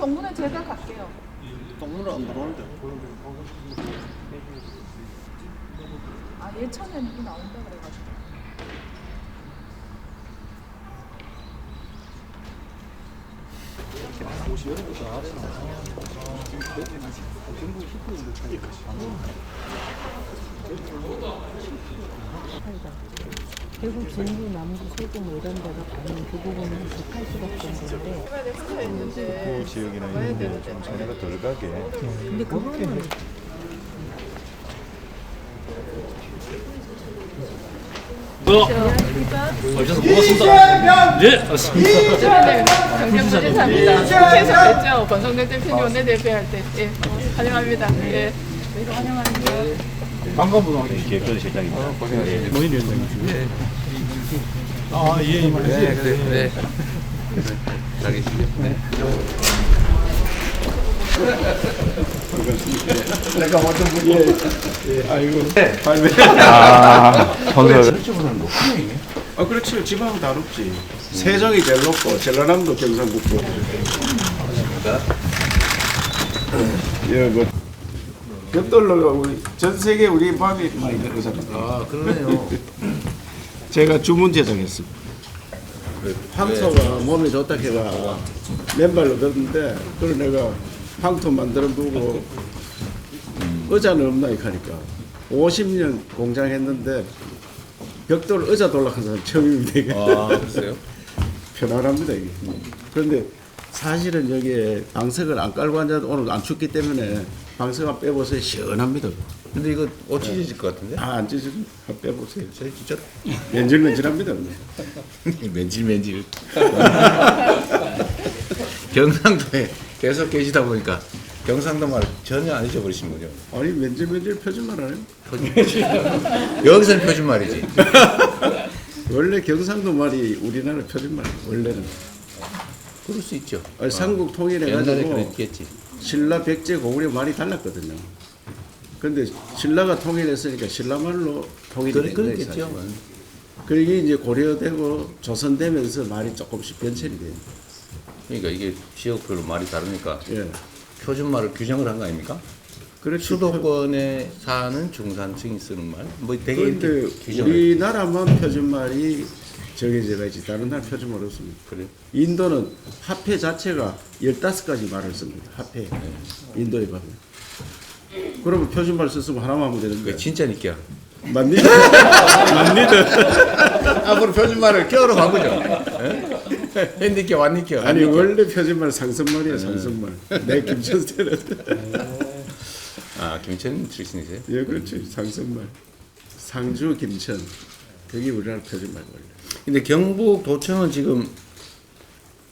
동문은 제가 갈게요. 동물은 안 들어오는데. 아 예천에 누구 나온다 그래가지고. 결국 전주, 남부, 서구 뭐 이런 데로 가면 그 부분은 접할 수밖에 없는데 그 지역에는 이제 좀 손해가 덜 가게 근데 그거는 오셔서 고맙습니다. 예, 맞습니다. 했죠. 권성대 대표님 원내대표 할 때. 예, 환영합니다. 예. 반가운 기획전 실장입니다. 노인 위원장님. 예. 아, 예, 예. 네, 그래, 네. 내가 어떤 분이 아이고. 아, 선수 아 그렇지 지방은 다 높지. 세종이 제일 높고 전라남도 경상북도. 예, 뭐 벽돌로가 우리 전 세계 우리 밤이 많이 들어잖아요. 아 그러네요. 제가 주문 제작했습니다. 황소가 몸에 좋다 해가 맨발로 들었는데 그걸 내가 황토 만들어 두고 의자는 없나 이렇게 하니까 50년 공장 했는데 벽돌 의자 돌락한 사람 처음입니다 이게 아 글쎄요. 편안합니다 이게 그런데 사실은 여기에 방석을 안 깔고 앉아도 오늘 안 춥기 때문에 방석 안 빼보세요 시원합니다 근데 이거 옷 찢어질 것 같은데? 다안 찢어져 한번 빼보세요 저 진짜 맨질맨질합니다 그냥. 맨질 맨질. 경상도에 계속 계시다 보니까 경상도 말 전혀 안 잊어버리신 거죠. 아니 맨질맨질 표준말 안 해요 여기서는 표준말이지. 원래 경상도 말이 우리나라 표준말 원래는 그럴 수 있죠. 아니, 삼국 옛날에 통일해가지고 그랬겠지. 신라 백제 고구려 말이 달랐거든요. 근데 신라가 통일했으니까 신라 말로 통일이 그래 된 거예요. 그랬겠죠. 사실. 그게 이제 고려되고 조선되면서 말이 조금씩 변천이 돼요. 그러니까 이게 지역별로 말이 다르니까 예. 표준말을 규정을 한 거 아닙니까? 그렇죠. 수도권에 사는 중산층이 쓰는 말, 뭐 되게 그런데 이렇게 규정을 우리나라만 표준말이 정해져가 있지 다른 나라 표준말 없습니다. 그래. 인도는 화폐 자체가 15가지 말을 씁니다. 화폐. 네. 인도에 가면. 그러면 표준말 썼으면 하나만 하면 되는데. 그게 진짜 니까. 맞니? 앞으로 표준말을 끼워러 가보죠. 핸디께 완니께. 아니 원래 표준말 상선말이야 상선말. 내 김천태는 아 김천 출신이세요? 예 그렇지 상선말. 상주 김천. 그게 우리나라 표준말 원래. 근데 경북 도청은 지금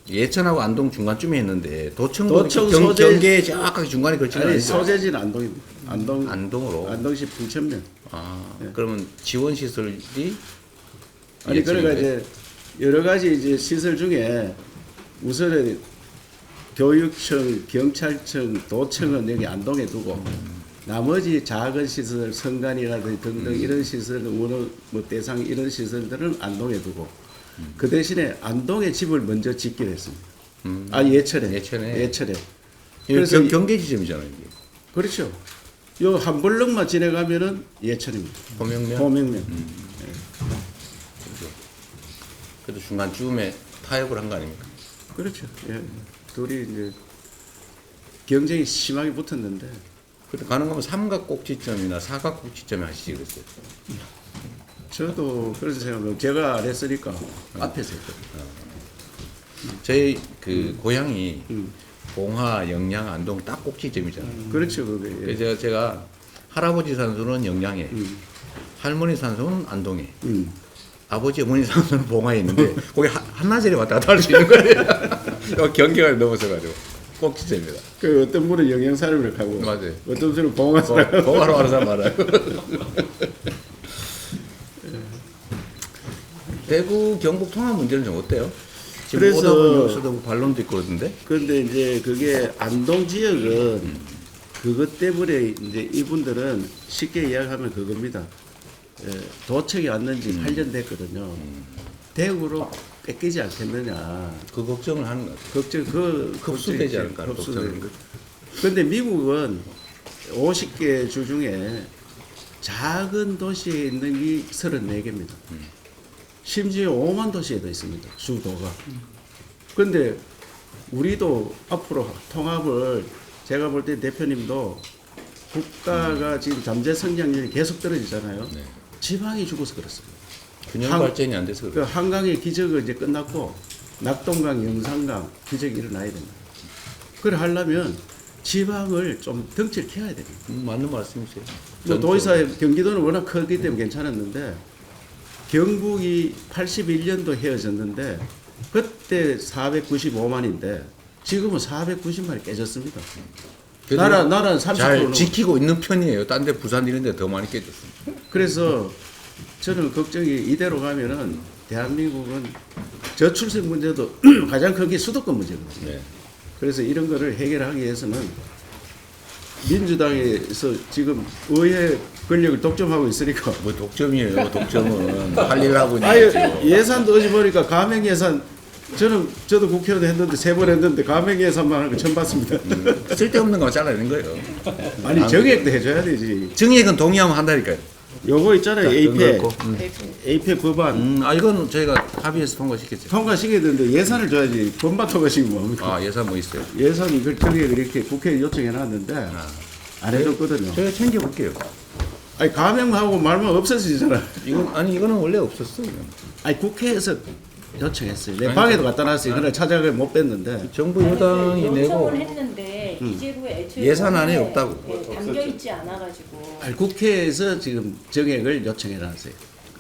예천하고 안동 중간쯤에 있는데 도청 도청 경, 소재- 경계에 정확하게 중간에 걸치는 아니 아니죠? 소재지는 안동입니다. 안동 안동으로. 안동시 풍천면. 아 그러면 지원 시설이 아니 그러니까? 이제 여러 가지 이제 시설 중에 우선은 교육청, 경찰청, 도청은 여기 안동에 두고 나머지 작은 시설, 성간이라든지 등등 이런 시설, 원어 뭐 대상 이런 시설들은 안동에 두고 그 대신에 안동에 집을 먼저 짓기로 했습니다. 음. 아 예천에 예천에. 예천에 그래서 경, 이- 경계 지점이잖아요. 이게. 그렇죠. 요 한 블럭만 지나가면은 예천입니다. 호명면. 호명면. 그래도 중간 쯤에 타협을 한 거 아닙니까? 그렇죠. 예. 둘이 이제 경쟁이 심하게 붙었는데 그때 가는 거면 삼각꼭지점이나 사각꼭지점에 하시지 그랬어요. 저도 그래서 생각하면 제가 안 했으니까 앞에서 했거든요. 저희 그 고향이 음. 봉화, 영양, 안동 딱 꼭지점이잖아요. 그렇죠. 그게. 예. 그래서 제가, 제가 할아버지 산소는 영양에, 음. 할머니 산소는 안동에, 음. 아버지 어머니 산소는 봉화에 있는데 거기 하- 한나절에 왔다 갔다 할 수 있는 거예요. 여 경계가 넘어서 가지고 꼭지점입니다. 그 어떤 분은 영양사람을 가고 맞아요. 어떤 분은 봉화사람 봉- 봉화로 하는 사람 많아요. 대구 경북 통합 문제는 좀 어때요? 지금 그래서- 오다 여기서도 뭐 반론도 있고 그러던데. 그런데 이제 그게 안동 지역은 그것 때문에 이제 이분들은 쉽게 이야기하면 그겁니다. 예, 도청이 왔는 지 8년 됐거든요. 대구로 뺏기지 않겠느냐. 그 걱정을 하는 거 같아요. 걱정 그 흡수되지 걱정이 않을까 하는 흡수되는 걱정인 거. 근데 미국은 50개 주 중에 작은 도시에 있는 게 34개입니다. 심지어 5만 도시에도 있습니다. 수도가. 근데 우리도 앞으로 통합을 제가 볼 때 대표님도 국가가 지금 잠재 성장률이 계속 떨어지잖아요. 네. 지방이 죽어서 그렇습니다. 균형 한- 발전이 안 돼서 그 그래요. 한강의 기적은 이제 끝났고 낙동강, 영산강 기적이 일어나야 됩니다. 그래 하려면 지방을 좀 덩치를 키워야 됩니다. 음, 맞는 말씀이세요. 뭐 도의사의 경기도는 워낙 크기 때문에 괜찮았는데 경북이 81년도 헤어졌는데 그때 495만인데 지금은 490만이 깨졌습니다. 나라 나라는 30%는 잘 지키고 있는 편이에요. 딴 데 부산 이런 데 더 많이 깨졌습니다. 그래서 저는 걱정이 이대로 가면은 대한민국은 저출생 문제도 가장 큰 게 수도권 문제거든요. 네. 그래서 이런 거를 해결하기 위해서는 민주당에서 지금 의회 권력을 독점하고 있으니까 뭐 독점이에요. 독점은 할일 하고 있는 아예 거죠. 예산도 어제 보니까 가맹 예산 저는 저도 국회의원 했는데 세 번 했는데 가맹 예산만 하는 거 처음 봤습니다. 쓸데없는 거 잘라내는 거예요. 아니 정액도 해줘야 되지. 정액은 동의하면 한다니까요. 요거 있잖아요. 있고. APEC 법안 음, 아 이건 저희가 합의해서 통과시켰죠. 통과시켜야 되는데 예산을 줘야지 법만 통과시키면 뭐합니까? 아 예산 뭐 있어요? 예산 이걸 정액을 이렇게 국회에 요청해 놨는데 안 해줬거든요. 저희가 챙겨볼게요. 아니 가맹하고 말만 없어지잖아. 이건 아니 이거는 원래 없었어. 이건. 아니 국회에서 요청했어요. 내 아니, 방에도 갖다 놨어요. 그래 찾아가 못 뺐는데. 정부 여당이 요청을 내고 했는데 기재부에 애초에 예산 안에 원래, 없다고. 네, 담겨 있지 않아 가지고 아니 국회에서 지금 정액을 요청해 놨어요.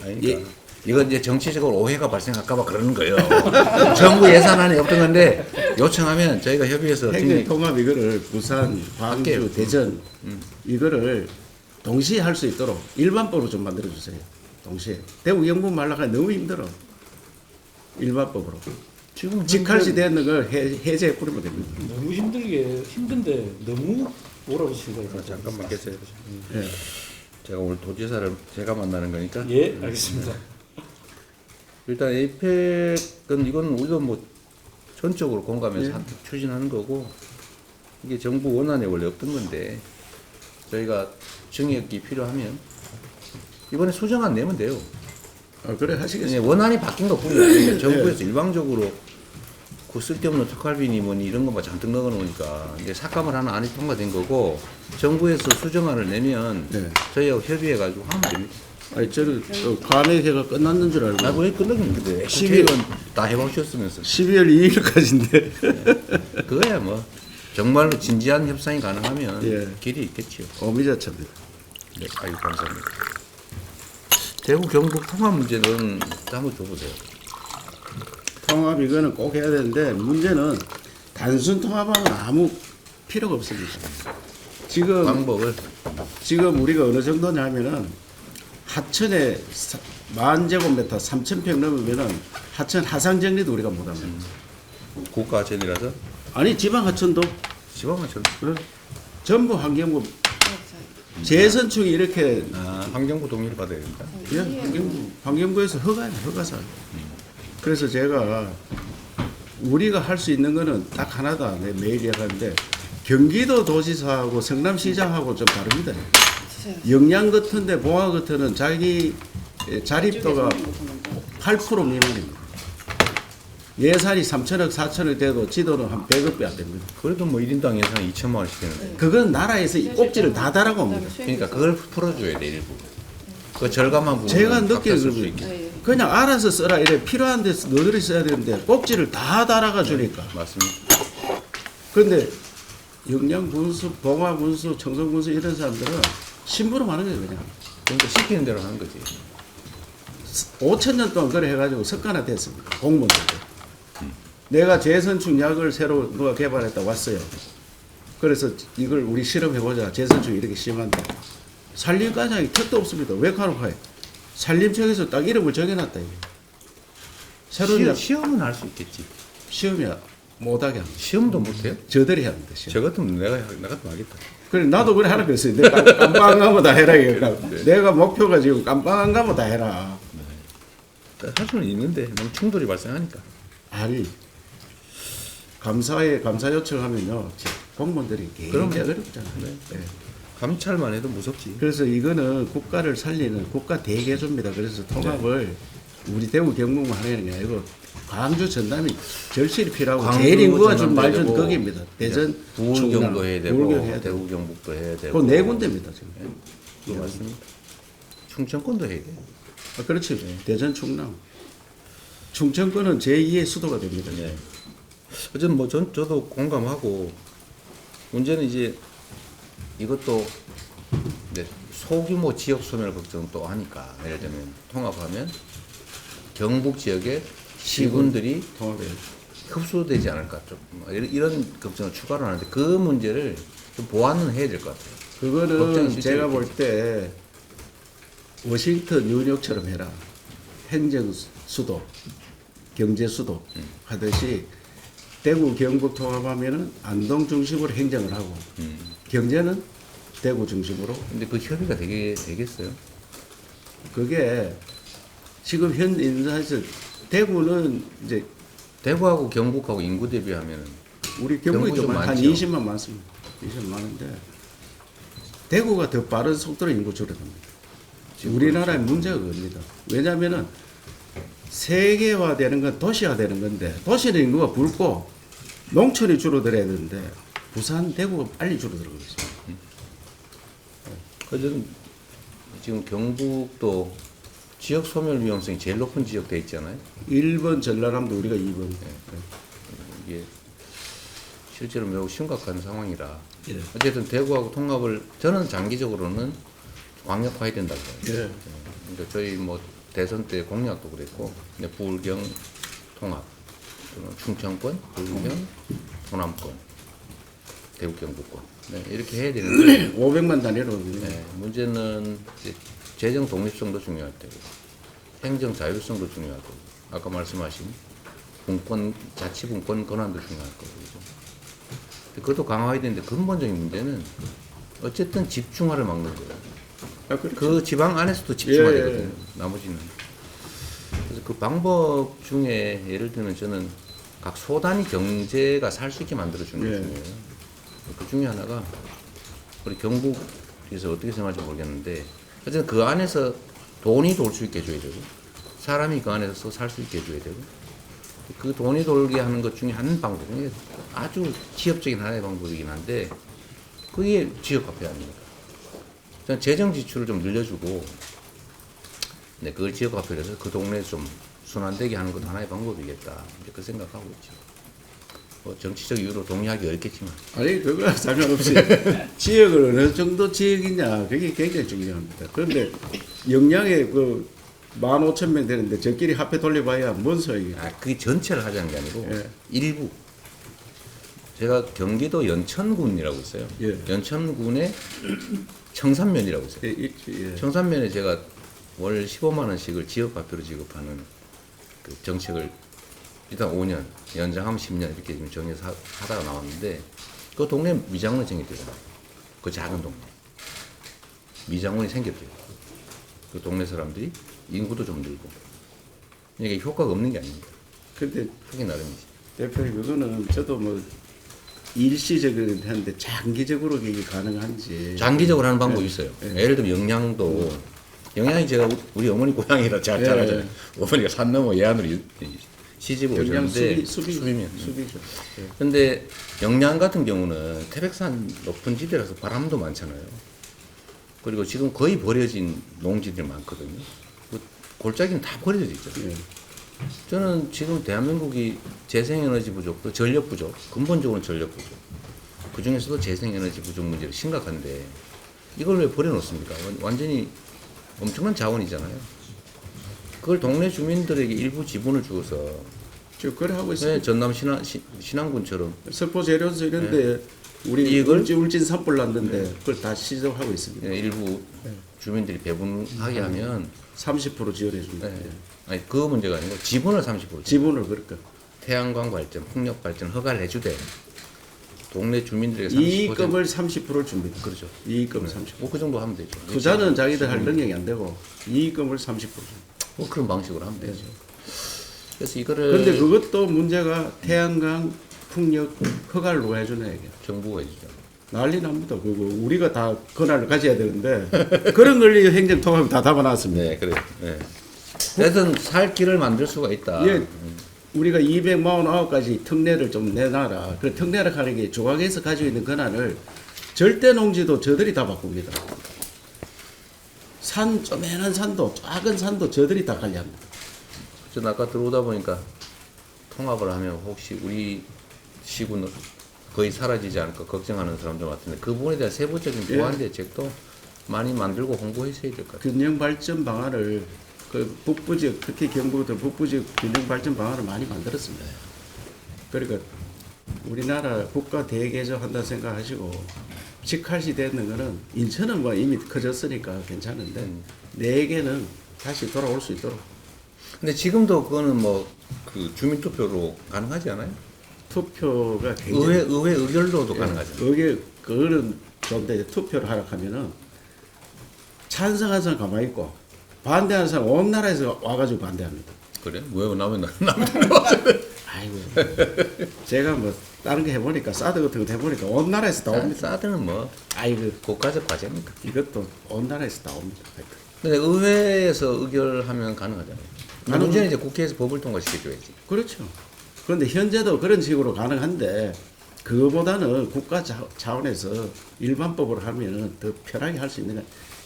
아니까 예. 이건 이제 정치적으로 오해가 발생할까봐 그러는 거예요. 정부 예산안에 없던 건데 요청하면 저희가 협의해서 행정 정리 통합 이거를 부산, 광주, 할게요. 대전 이거를 동시에 할 수 있도록 일반법으로 좀 만들어 주세요. 동시에 대구 영분 말라가 너무 힘들어. 일반법으로 지금 직할시 되는 걸 해, 해제해 뿌리면 됩니다. 너무 힘들게 힘든데 너무 몰아붙이는 거예요. 잠깐만 계세요. 예. 제가 오늘 도지사를 제가 만나는 거니까 예, 알겠습니다. 일단 에이펙은 이건 우리도 뭐 전적으로 공감해서 예. 한- 추진하는 거고 이게 정부 원안에 원래 없던 건데 저희가 정액이 필요하면 이번에 수정안 내면 돼요. 어, 그래 하시겠어요. 그냥 원안이 바뀐 것 뿐이에요. 정부에서 일방적으로 그 쓸데없는 특활비니 뭐니 이런 것만 잔뜩 넣어놓으니까 이제 삭감을 하는 안이 통과된 거고 정부에서 수정안을 내면 네. 저희하고 협의해가지고 하면 됩니다. 아니 저는 또 감액회가 끝났는 줄 알고 나왜 끝나겠는데 12월 12원 다 해보셨으면서 12월 2일까지인데 그거야 뭐 정말로 진지한 협상이 가능하면 예. 길이 있겠지요. 어미자차입니다. 네, 아이고 감사합니다. 대구 경북 통합 문제는 한번 줘보세요. 통합 이거는 꼭 해야 되는데 문제는 단순 통합하면 아무 필요가 없습니다. 지금 방법을. 지금 우리가 어느 정도냐면은 하천에 사- 만 제곱미터 3천 평 넘으면은 하천 하상 정리도 우리가 못합니다. 고가 전이라서? 아니 지방 하천도. 지방만 전 어, 전부 환경부. 재선충이 이렇게 아, 환경부 동의를 받아야 된다. 예, 환경부. 환경부에서 허가야 허가사. 그래서 제가 우리가 할 수 있는 거는 딱 하나다. 내 매일 이야기하는데 경기도 도지사하고 성남시장하고 좀 다릅니다. 영양 같은데 봉화 같은은 자기 예, 자립도가 8% 미만입니다. 예산이 3천억, 4천억 돼도 지도는 한 100억배 안 됩니다. 그래도 뭐 1인당 예산 2천만 원씩 되는데. 그건 나라에서 이 꼭지를 다 달아고 옵니다. 그러니까 그걸 풀어줘야 돼 일부. 그 절감한 부분. 제가 느끼는 거죠. 그냥 알아서 써라 이래. 필요한 데 너들이 써야 되는데 꼭지를 다 달아가 주니까. 맞습니다. 그런데 영양 군수, 봉화 군수, 청송 군수 이런 사람들은 심부름 하는 거예요 그냥. 그러니까 시키는 대로 하는 거지. 5천 년 동안 그래 해가지고 석가나 됐습니다 공무원들. 내가 재선충 약을 새로 누가 개발했다 왔어요. 그래서 이걸 우리 실험해보자. 재선충이 이렇게 심한데. 산림과장이 턱도 없습니다. 왜 간혹해 산림청에서 딱 이름을 정해놨다 이게 새로운 시험, 약 시험은 할 수 있겠지. 시험이야 못하게 합니다 시험도 못해요? 저들이 합니다 시험 저 같으면 내가 나 같으면 하겠다. 그래 나도 그래 하는 거였어요. 내가 깜빵한 가면 다 해라. 이거라. 내가 목표가 지금 깜빵한 가면 다 해라. 할 수는 있는데 너무 충돌이 발생하니까. 아니 감사에 감사 요청하면요 공무원들이 그럼요. 굉장히 어렵잖아요. 예. 감찰만 해도 무섭지. 그래서 이거는 국가를 살리는 국가 대개조입니다. 그래서 통합을 우리 대구 경북만 하는 게 아니고 광주 전남이 절실히 필요하고 광주, 제일 인구가 좀 말좀 거기입니다. 대전, 부울 경도 해야 되고 부울 해야 되고. 대구 경북도 해야 되고. 그네 군데입니다 지금. 그거 맞습니다. 충청권도 해야 돼. 아, 그렇지. 대전, 충남. 충청권은 제2의 수도가 됩니다. 네. 어쨌든 뭐 전, 저도 공감하고 문제는 이제 이것도 이제 소규모 지역 소멸 걱정 또 하니까 예를 들면 통합하면 경북 지역의 시군들이 통합에 흡수되지 않을까 좀 이런, 이런 걱정을 추가로 하는데 그 문제를 좀 보완은 해야 될 것 같아요. 그거는 제가 볼 때 워싱턴 뉴욕처럼 해라. 행정 수도, 경제 수도 하듯이 대구 경북 통합하면은 안동 중심으로 행정을 하고 음. 경제는 대구 중심으로 근데 그 협의가 되게 되겠어요. 그게 지금 현 인사에서 대구는 이제 대구하고 경북하고 인구 대비하면 우리 경북이 경북이 좀 좀한 많죠. 20만 많습니다. 20만 많은데 대구가 더 빠른 속도로 인구 줄어듭니다. 우리나라의 문제가 그겁니다. 왜냐하면은 세계화되는 건 도시화되는 건데 도시는 인구가 붉고 농촌이 줄어들어야 되는데 부산, 대구가 빨리 줄어들고 있습니다. 어쨌든 지금 경북도 지역 소멸 위험성이 제일 높은 지역 돼 있잖아요. 1번 전라남도 우리가 2번. 이게 실제로 매우 심각한 상황이라 예. 어쨌든 대구하고 통합을 저는 장기적으로는 광역화해야 된다고 봐요. 예. 그러니까 저희 뭐 대선 때 공약도 그랬고 근데 부울경 통합 또는 충청권, 부울경, 호남권, 대구 경북권 네, 이렇게 해야 되는데 500만 단위로. 네, 문제는 이제 재정 독립성도 중요할 테고 행정 자율성도 중요할 거고 아까 말씀하신 분권 자치 분권 권한도 중요할 거고 그죠? 그것도 강화해야 되는데 근본적인 문제는 어쨌든 집중화를 막는 거예요. 아, 그렇죠. 그 지방 안에서도 집중해야 예, 예. 되거든요. 나머지는. 그래서 그 방법 중에 예를 들면 저는 각 소단위 경제가 살 수 있게 만들어 주는 게 예. 중요해요. 그 중에 하나가 우리 경북에서 어떻게 생각할지 모르겠는데 어쨌든 그 안에서 돈이 돌 수 있게 해줘야 되고 사람이 그 안에서 살 수 있게 해줘야 되고 그 돈이 돌게 하는 것 중에 한 방법 중에 아주 지엽적인 하나의 방법이긴 한데 그게 지역화폐 아닙니까? 저는 재정 지출을 좀 늘려주고 네, 그걸 지역화폐로 해서 그 동네 좀 순환되게 하는 것도 하나의 방법이겠다 이제 그 생각하고 있죠. 뭐 정치적 이유로 동의하기 어렵겠지만 아니 그거 상관없이 지역을 어느 정도 지역이냐 그게 굉장히 중요합니다. 그런데 영양에 그 15,000명 되는데 저끼리 합해 돌려봐야 뭔 소용이 아, 그게 전체를 하자는 게 아니고 예. 일부 제가 경기도 연천군이라고 있어요. 예. 연천군에 청산면이라고 있어요. 예, 예, 예. 청산면에 제가 월 15만 원씩을 지역 발표로 지급하는 그 정책을 일단 5년 연장하면 10년 이렇게 지금 정해서 하- 하다가 나왔는데 그 동네 미장원이 생겼대요. 그 작은 동네 미장원이 생겼대요. 그 동네 사람들이 인구도 좀 늘고 이게 효과가 없는 게 아닙니다. 근데 하기 나름이지. 대표님 그거는 저도 뭐 일시적으로 하는데 장기적으로 이게 가능한지 장기적으로 하는 방법이 예. 있어요. 예. 예를 들면 영양도 영양이 제가 우- 우리 어머니 고향이라 잘 예, 잘하잖아요. 예. 어머니가 산 넘어 예안으로 시집 영양 오셨는데 수비 수비 수비면. 수비죠. 예. 근데 영양 같은 경우는 태백산 높은 지대라서 바람도 많잖아요. 그리고 지금 거의 버려진 농지들이 많거든요. 그 골짜기는 다 버려져 있잖아요. 예. 저는 지금 대한민국이 재생에너지 부족, 또 전력 부족, 근본적으로 전력 부족. 그 중에서도 재생에너지 부족 문제가 심각한데 이걸 왜 버려놓습니까? 완- 완전히 엄청난 자원이잖아요. 그걸 동네 주민들에게 일부 지분을 주어서 지금 그래 하고 있어요. 네, 전남 신안, 시, 신안군처럼 서포 재료소 이런데 우리 네. 이익을? 울진, 울진 산불 났는데 그걸 다 시작하고 있습니다. 예, 일부 주민들이 배분하게 하면 30% 지원해 줍니다. 네. 아니 그 문제가 아니고 지분을 30% 지분을 그럴까? 태양광 발전, 풍력 발전 허가를 해주되 동네 주민들에게 30% 이익금을 30%를 줍니다. 그렇죠. 이익금 30%. 뭐그 정도 하면 되죠. 투자는 자기들 할 능력이 안 되고 이익금을 30% 줍니다. 뭐 그런 방식으로 하면 되죠. 그래서 이거를 그런데 그것도 문제가 태양광 풍력 허가를 누가 해주냐 이게. 정부가 해주죠. 난리 납니다. 그거 우리가 다 권한을 가져야 되는데 그런 걸 행정 통합이 다 담아놨습니다. 네, 그래요. 네. 하여튼 살 길을 만들 수가 있다. 예, 우리가 249가지 특례를 좀 내놔라. 그 특례를 하는 게 조각에서 가지고 있는 권한을 절대 농지도 저들이 다 바꿉니다. 산, 쪼매난 산도, 작은 산도 저들이 다 관리합니다. 저는 아까 들어오다 보니까 통합을 하면 혹시 우리 시군은 거의 사라지지 않을까 걱정하는 사람들 같은데 그 부분에 대한 세부적인 예. 보완 대책도 많이 만들고 홍보했어야 될 것 같아요. 균형 발전 방안을 그 북부 지역 특히 경북도 북부 지역 균형 발전 방안을 많이 만들었습니다. 그러니까 우리나라 국가 대개조 한다 생각하시고 직할시 되는 거는 인천은 뭐 이미 커졌으니까 괜찮은데 네 개는 다시 돌아올 수 있도록 근데 지금도 그거는 뭐 그 주민 투표로 가능하지 않아요? 투표가 굉장히 의회 의회 의결로도 가능하잖아요. 여기 그거는 좋은데 투표를 하라 하면은 찬성하는 사람 가만히 있고 반대하는 사람 온 나라에서 와가지고 반대합니다. 그래? 왜 나면 나면 아이고 제가 뭐 다른 거 해보니까 사드 같은 거 해보니까 온 나라에서 다 옵니다. 사드는 뭐 아이고 국가적 과제입니다. 이것도 온 나라에서 다 옵니다. 하여튼. 근데 의회에서 의결하면 가능하잖아요. 가능- 문제는 이제 국회에서 법을 통과시켜줘야지. 그렇죠. 그런데 현재도 그런 식으로 가능한데 그거보다는 국가 자- 차원에서 일반법으로 하면은 더 편하게 할 수 있는 거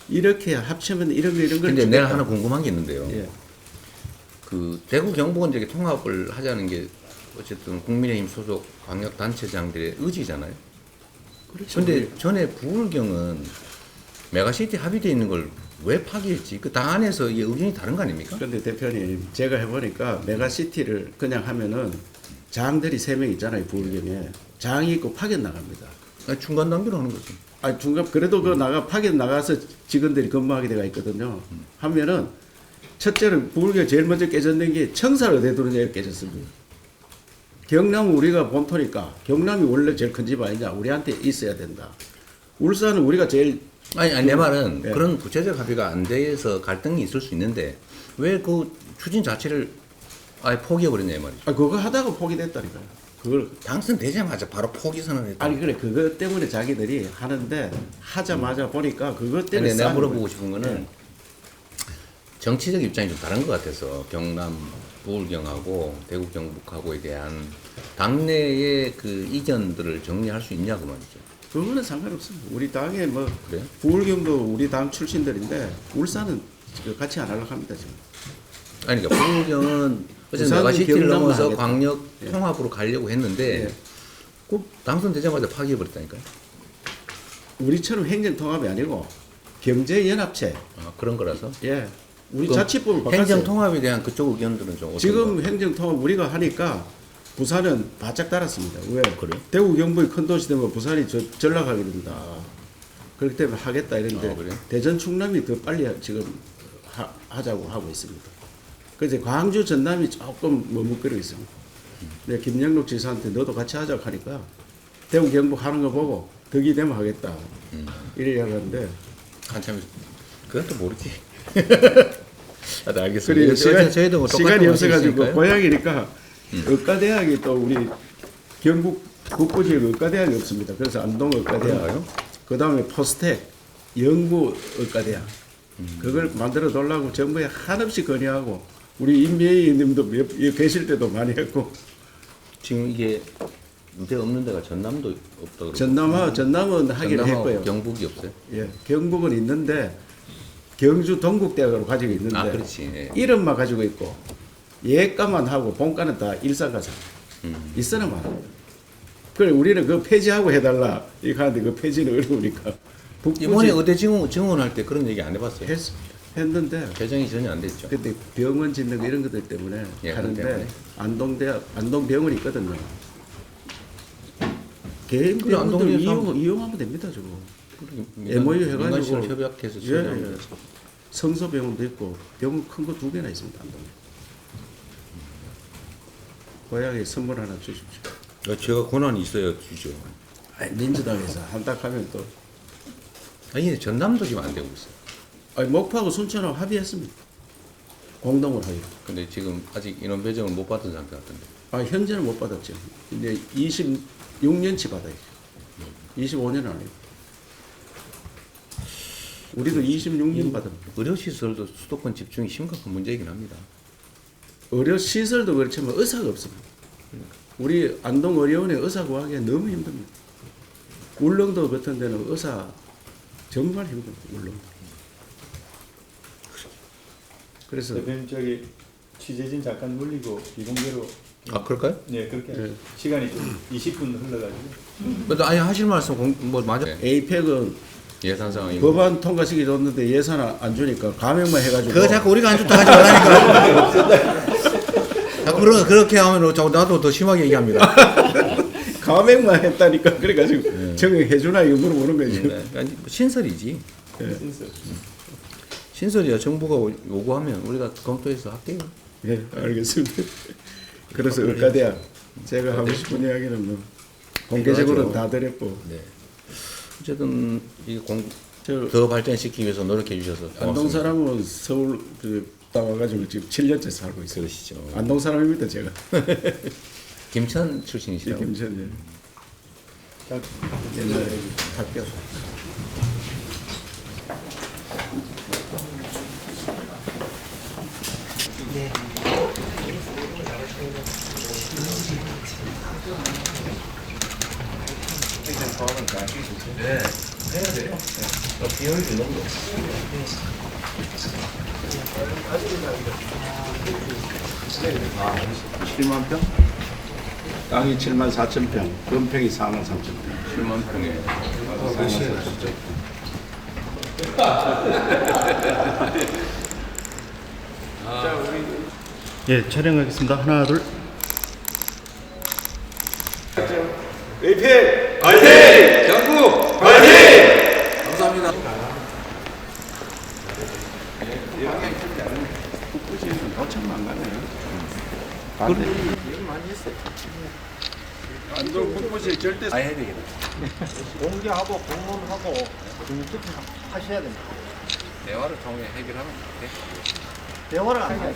이렇게 합치면 이런 거 이런 걸 근데 주겠다. 내가 하나 궁금한 게 있는데요. 예. 그 대구 경북은 이렇게 통합을 하자는 게 어쨌든 국민의힘 소속 광역 단체장들의 의지잖아요. 그렇죠. 근데 전에 부울경은 메가시티 합의돼 있는 걸 왜 파기했지? 그 당 안에서 이 의견이 다른 거 아닙니까? 그런데 대표님 제가 해보니까 메가시티를 그냥 하면은 장들이 세 명 있잖아요 부울경에 장이 있고 파견 나갑니다. 아니, 중간 단계로 하는 거지. 아 중간 그래도 그 나가 파견 나가서 직원들이 근무하게 돼가 있거든요. 하면은 첫째는 부울경 제일 먼저 깨졌는 게 청사를 어디 두느냐에 깨졌습니다. 경남은 우리가 본토니까 경남이 원래 제일 큰 집 아니냐 우리한테 있어야 된다. 울산은 우리가 제일 아니, 아니 내 말은 예. 그런 구체적 합의가 안 돼서 갈등이 있을 수 있는데 왜 그 추진 자체를 아예 포기해버렸냐 이 말이죠. 아 그거 하다가 포기됐다니까요. 그걸 당선되자마자 바로 포기 선언을 했다. 아니 그래 그것 때문에 자기들이 하는데 하자마자 보니까 그것 때문에 근데 내가 싸우는 물어보고 거예요. 싶은 거는 정치적 입장이 좀 다른 것 같아서 경남 부울경하고 대구 경북하고에 대한 당내의 그 이견들을 정리할 수 있냐 그 말이죠. 그거는 상관없습니다. 우리 당에 뭐 그래요? 부울경도 우리 당 출신들인데 울산은 같이 안 하려고 합니다 지금. 아니 그러니까 부울경은 어쨌든 메가시티를 경남만 넘어서 하겠다. 광역 예. 통합으로 가려고 했는데 예. 그 당선되자마자 파기해버렸다니까요. 우리처럼 행정 통합이 아니고 경제 연합체. 아, 그런 거라서. 예. 우리 자치법을 바꿨어요. 행정 통합에 대한 그쪽 의견들은 좀 어떤 지금 거? 행정 통합 우리가 하니까 부산은 바짝 달았습니다. 왜? 그래요? 대구 경북이 큰 도시 되면 부산이 저, 전락하게 된다. 그렇기 때문에 하겠다 이랬는데 아, 그래요? 대전 충남이 더 빨리 지금 하, 하자고 하고 있습니다. 그래서 광주 전남이 조금 머뭇거리고 있습니다. 내 김영록 지사한테 너도 같이 하자고 하니까 대구 경북 하는 거 보고 덕이 되면 하겠다. 음. 이래야 하는데 한참 그건 또 모르지. 아, 네, 알겠습니다. 그리고 시간, 저희도 뭐 시간이 거 없어가지고. 고향이니까 의과대학이 또 우리 경북 북부지역 의과대학이 없습니다. 그래서 안동 의과대학? 그 다음에 포스텍, 영구 의과대학 그걸 만들어 놓으려고 정부에 한없이 건의하고 우리 여기 계실 때도 많이 했고 지금 이게 무대 없는 데가 전남도 없다 그러고 전남하 전남은 전남하고 했고요. 경북이 없어요. 예, 경북은 있는데 경주 동국대학으로 가지고 있는데 아 그렇지. 예. 이름만 가지고 있고 예가만 하고 본가는 다 일산가사 음. 있어는 많아요. 그래 우리는 그 폐지하고 해달라 이거 하는데 그 폐지는 어려우니까 북부지 이번에 의대 증원 증원할 때 그런 얘기 안 해봤어요. 했, 했는데 개정이 전혀 안 됐죠. 그때 병원 짓는 거 이런 것들 때문에 예, 하는데 그것 때문에. 안동대학 안동 병원이 있거든요. 개인 병원들 이용 이용하면 됩니다 저거. MOU 해가지고 협약해서 예, 예. 성서병원도 있고 병원 큰 거 두 개나 있습니다. 안동에. 고향에 선물 하나 주십시오. 어, 제가 권한이 있어야 주죠. 아니, 민주당에서 한딱하면 또 아니 전남도 지금 안 되고 있어요. 아니, 목포하고 순천하고 합의했습니다. 공동으로 해요. 근데 지금 아직 인원 배정을 못 받은 상태 같은데. 아, 현재는 못 받았죠. 근데 26년치 받아요. 25년 안 해요. 우리도 26년 받습니다. 의료시설도 수도권 집중이 심각한 문제이긴 합니다. 의료 시설도 그렇지만 의사가 없습니다. 우리 안동 의료원에 의사 구하기가 너무 힘듭니다. 울릉도 같은 데는 의사 정말 힘듭니다. 울릉도. 그래서 대표님 저기 취재진 잠깐 물리고 비공개로 아 그럴까요? 네 그렇게 네. 시간이 좀 20분 흘러가지고 근데 아니 하실 말씀 공, 뭐 맞아? 에이펙은 예산 상황이. 법안 통과시키 줬는데 예산 안 주니까 감액만 해가지고 그거 자꾸 우리가 안 좋다 하지 말라니까. 자꾸 그러, 그렇게 하면 자꾸 나도 더 심하게 얘기합니다. 감액만 했다니까 그래가지고 정액해 주나 이거 물어보는 거지. 네, 아니, 신설이지. 예. 신설이야 정부가 요구하면 우리가 검토해서 할게요. 예, 알겠습니다. 그래서 의과대학 제가 하고 싶은 이야기는 뭐 공개적으로 필요하죠. 다 드렸고 네. 어쨌든 이 공 저 더 발전시키기 위해서 노력해 주셔서 안동 고맙습니다. 사람은 서울 그 따와가지고 지금 7년째 살고 있어요. 그러시죠. 안동 사람입니다 제가. 김천 출신이시라고. 김천 옛날에 학교. 비용이 너무 아, 7만 평? 땅이 7만 4천 평, 건평이 4만 3천 평. 7만 평에 예, 촬영하겠습니다. 하나, 둘. 반대. 안동 북부시 절대 다 해야 되겠다. 공개하고 공론하고 중립 하셔야 됩니다. 대화를 통해 해결하면 돼. 대화를 안 해요.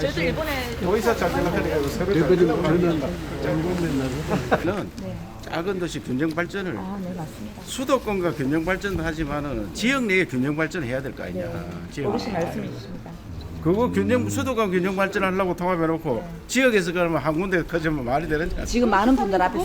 저도 일본에 도의사 잘 생각하니까 서로 잘 저는 작은 도시 균형 발전을 아, 네, 맞습니다. 수도권과 균형 발전도 하지만은 지역 내에 균형 발전을 해야 될 거 아니냐. 지역 어르신 내에. 말씀해 주십니다. 그거 균형 수도권 균형 발전하려고 통합해 놓고 지역에서 그러면 한 군데 커지면 말이 되느냐. 지금 많은 분들 앞에서